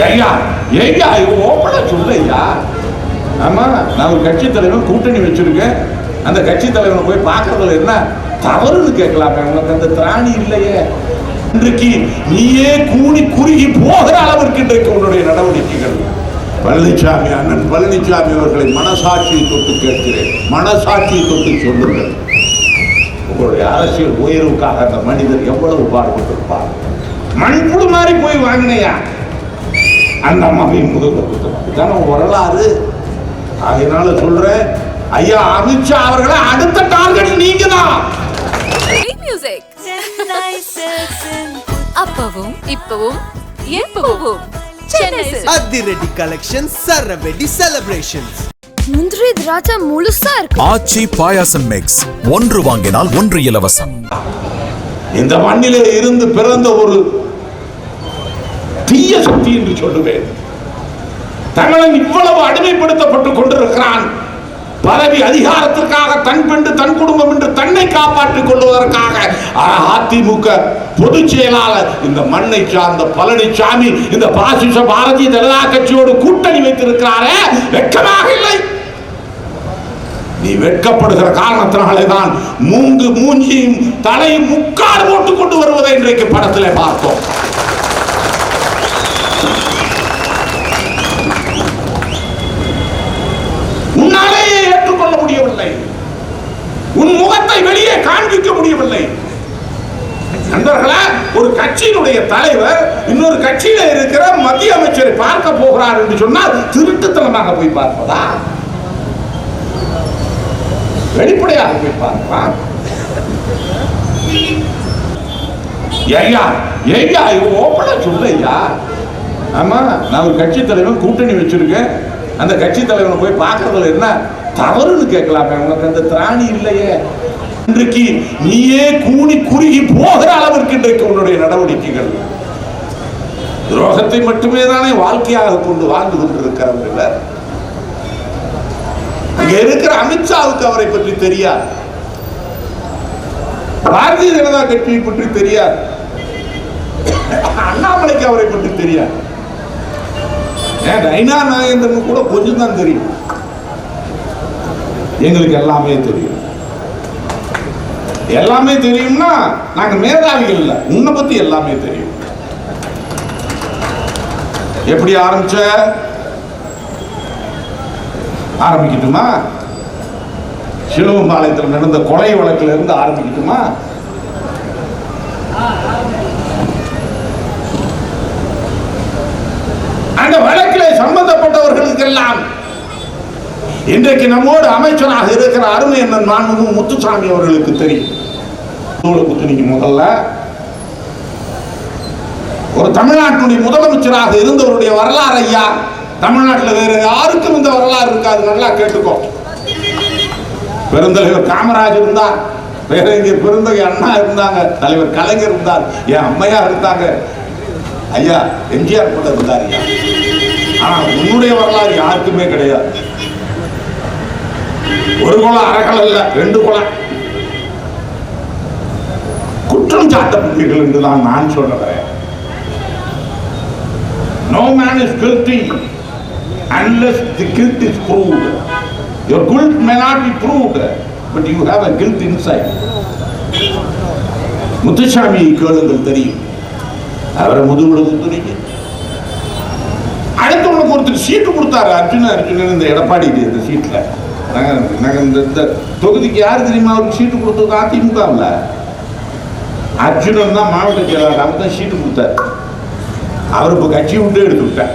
ஐயா ஐயா ஓப்பனா சொல்லையா ஆமா நான் ஒரு கட்சி தலைவன் கூட்டணி வச்சிருக்கேன். அந்த கட்சி தலைவனை போய் பார்க்கறதுல என்ன தவறுன்னு கேட்கலாமே உனக்கு அந்த திராணி இல்லையே. இன்றைக்கு நீயே கூடி குறுகி போகிற அளவிற்கு இன்றைக்கு உன்னுடைய நடவடிக்கைகள். பழனிசாமி அண்ணன் பழனிசாமி அவர்களை மனசாட்சியை தொட்டு கேட்கிறேன். மனசாட்சியை தொட்டு சொல்லுங்கள். உங்களுடைய அரசியல் உயர்வுக்காக அந்த மனிதர் எவ்வளவு பாடுபட்டிருப்பார்? மண்புழு மாதிரி போய் வாங்கினையா? அந்த அம்மாவையும் முதுகு இதான வரலாறு? அதனால சொல்றேன் ஐயா அமித்ஷா அவர்களை அடுத்த டார்கெட் நீங்க தான் மியூசிக் அப்பவும் இப்பவும் எப்பவும். அதிரடி கலெக்ஷன் சரவெடி செலிப்ரேஷன்ஸ் முந்திரி திராட்சை முழுசா இருக்கு. ஆச்சி பாயாசம் மிக்ஸ் ஒன்று வாங்கினால் ஒன்று இலவசம். இந்த மண்ணிலே இருந்து பிறந்த ஒரு தீய சக்தி என்று சொல்லுவேன். தமிழன் இவ்வளவு அடிமைப்படுத்தப்பட்டுக் கொண்டிருக்கிறான். பதவி அதிகாரத்திற்காக தன் பெண்டு தன் குடும்பம் என்று தன்னை காப்பாற்றிக் கொள்வதற்காக. அதிமுக பொதுச் செயலாளர் இந்த மண்ணை சார்ந்த பழனிசாமி இந்த பாசிச பாரதிய ஜனதா கட்சியோடு கூட்டணி வைத்திருக்கிறாரே வெட்கமாக இல்லை. நீ வெட்கப்படுகிற காரணத்தினாலே தான் மூங்கு மூஞ்சியும் தலையும் முக்காடு போட்டுக் கொண்டு வருவதை இன்றைக்கு படத்திலே பார்த்தோம். உன் முகத்தை வெளியே காண்பிக்க முடியவில்லை. நண்பர்களா ஒரு கட்சியினுடைய தலைவர் இன்னொரு கட்சியில இருக்கிற மத்திய அமைச்சரை பார்க்க போகிறார் என்று சொன்னால் திருட்டுத்தனமாக போய் பார்ப்பதா? வெளிப்படையாக போய் பார்க்கலாம் ஐயா ஐயா ஓப்பனா சொல்லையா ஆமா நான் ஒரு கட்சி தலைவன் கூட்டணி வச்சிருக்கேன். அந்த கட்சி தலைவனை போய் பார்க்கறதுல என்ன தவறுன்னு கேட்கலாமே? உனக்கு அந்த திராணி இல்லையே. இன்றைக்கு நீயே கூணி குறுகி போகிற அளவிற்கு இன்றைக்கு உன்னுடைய நடவடிக்கைகள். துரோகத்தை மட்டுமே தானே வாழ்க்கையாக கொண்டு வாழ்ந்து கொண்டிருக்கிறவர்கள் அங்க இருக்கிற அமித்ஷாவுக்கு அவரை பற்றி தெரியாது. பாரதிய ஜனதா கட்சியை பற்றி தெரியாது. அண்ணாமலைக்கு அவரை பற்றி தெரியாது. ஏன் நைனா நாகேந்திரன் கூட கொஞ்சம் தான் தெரியும். எங்களுக்கு எல்லாமே தெரியும். எல்லாமே தெரியும்னா நாங்க மேதாவிகள் இல்லை. உன்னை பத்தி எல்லாமே தெரியும். எப்படி ஆரம்பிச்ச? ஆரம்பிக்கட்டுமா? சிலுவம்பாளையத்தில் நடந்த கொலை வழக்கில் இருந்து ஆரம்பிக்கட்டுமா? அந்த வழக்கில் சம்பந்தப்பட்டவர்களுக்கெல்லாம் இன்றைக்கு நம்மோடு அமைச்சராக இருக்கிற அருமை அண்ணன் மாண்புமிகு முத்துசாமி அவர்களுக்கு தெரியும். தூள முதல்ல. ஒரு தமிழ்நாட்டினுடைய முதலமைச்சராக இருந்தவருடைய வரலாறு ஐயா. தமிழ்நாட்டில் வேற யாருக்கும் இந்த வரலாறு இருக்காது. நல்லா கேட்டுக்கோ. பெருந்தலைவர் காமராஜ் இருந்தார். வேற இங்கே பெருந்தகை அண்ணா இருந்தாங்க. தலைவர் கலைஞர் இருந்தார். என் அம்மையா இருந்தாங்க. ஐயா எம்ஜிஆர் கூட இருந்தார் ஆனா உன்னுடைய வரலாறு யாருக்குமே கிடையாது. ஒரு குளம் அரைகள் அல்ல ரெண்டு குளம். குற்றம் சாட்டப்பட்டீர்கள் என்றுதான் நான் சொல்லுகிறேன் No man is guilty unless the guilt is proved. Your guilt may not be proved, but you have a guilt inside. முத்துசாமியை கேளுங்கள் தெரியும். அவரை முதுகுல குத்துறீங்க அடுத்து உனக்கு ஒருத்தர் சீட்டு கொடுத்தாரு அர்ஜுன அர்ஜுனன் இந்த எடப்பாடி இந்த சீட்ல. நாங்கள் நாங்கள் இந்த இந்த தொகுதிக்கு யார் தெரியுமா அவருக்கு சீட்டு கொடுத்தது? அதிமுகவில். அர்ஜுனன் தான் மாவட்ட செயலாளர் அவர் தான் சீட்டு கொடுத்தார். அவர் இப்போ கட்சி விட்டு எடுத்து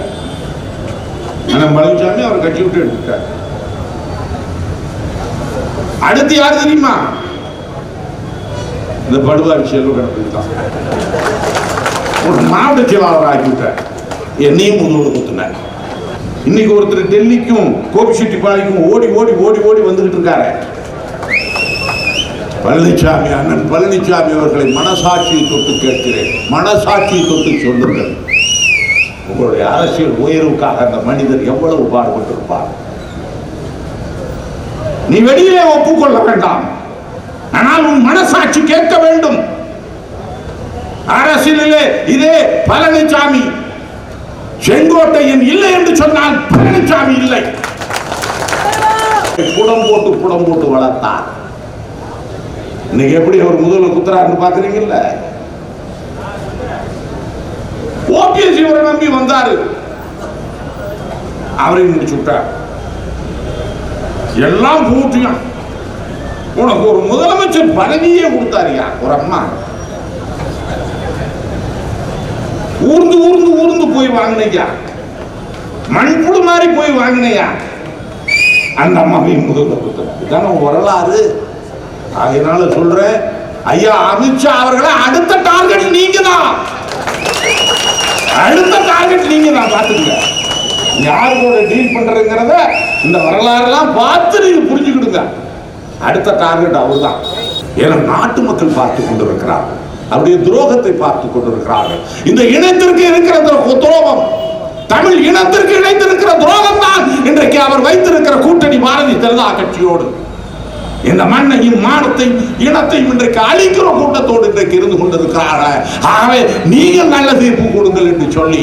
ஆனால் பழனிசாமி அவர் கட்சி விட்டு எடுத்து விட்டார். அடுத்து யார் தெரியுமா? இந்த படுவார் செல்வ கணக்கு தான். ஒரு மாவட்ட செயலாளர் ஆக்கிவிட்டார் என்னையும் முன்னோடு குத்துனார். இன்னைக்கு ஒருத்தர் டெல்லிக்கும் கோபிச்செட்டிப்பாளையக்கும் ஓடி ஓடி ஓடி ஓடி வந்துகிட்டு இருக்காரு. பழனிசாமி அண்ணன் பழனிசாமி அவர்களை மனசாட்சியை தொட்டு கேட்கிறேன். மனசாட்சியை தொட்டு சொல்லுங்கள். உங்களுடைய அரசியல் உயர்வுக்காக அந்த மனிதர் எவ்வளவு பாடுபட்டிருப்பார்? நீ வெளியிலே ஒப்புக்கொள்ள வேண்டாம். ஆனால் உன் மனசாட்சி கேட்க வேண்டும். அரசியலிலே இதே பழனிசாமி செங்கோட்டையன் இல்லை என்று சொன்னால் பழனிசாமி இல்லை. புடம் போட்டு புடம் போட்டு வளர்த்தார். இன்னைக்கு எப்படி அவர் முதல்வர் குத்துறாருன்னு பாக்குறீங்கல்ல ஓபிஎஸ் இவரை நம்பி வந்தாரு. அவரையும் முடிச்சு விட்டார். எல்லாம் பூட்டியான் உனக்கு ஒரு முதலமைச்சர் பதவியே கொடுத்தாரியா ஒரு அம்மா. ஊர்ந்து ஊர்ந்து ஊர்ந்து போய் வாங்கினையா? மண்புழு மாதிரி போய் வாங்கினையா? அந்த அம்மாவை முதல்ல கொடுத்தார் இதான வரலாறு. அதனால சொல்றேன் ஐயா அமித்ஷா அவர்களை அடுத்த டார்கெட் நீங்க தான் அடுத்த டார்கெட் நீங்க தான் பாத்துக்கங்க யார் கூட டீல் பண்றதுங்கிறத இந்த வரலாறுலாம் பார்த்து நீங்க புரிஞ்சுக்கிடுங்க. அடுத்த டார்கெட் அவர்தான். ஏன்னா நாட்டு மக்கள் பார்த்து கொண்டிருக்கிறார்கள். அவருடைய துரோகத்தை பார்த்து கொண்டிருக்கிறார்கள். இந்த இனத்திற்கு இருக்கிற துரோகம் தமிழ் இனத்திற்கு இணைந்திருக்கிற துரோகம் தான் இன்றைக்கு அவர் வைத்திருக்கிற கூட்டணி பாரதிய ஜனதா கட்சியோடு. இந்த மண்ணையும் மானத்தையும் இனத்தையும் இன்றைக்கு அழிக்கிற கூட்டத்தோடு இன்றைக்கு இருந்து கொண்டிருக்கிறார்கள். ஆகவே நீங்கள் நல்ல தீர்ப்பு கொடுங்கள் என்று சொல்லி.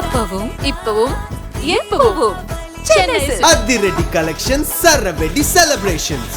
அப்பவும் இப்பவும் எப்பவும். அதிரடி கலெக்ஷன் சரவெடி செலிப்ரேஷன்ஸ்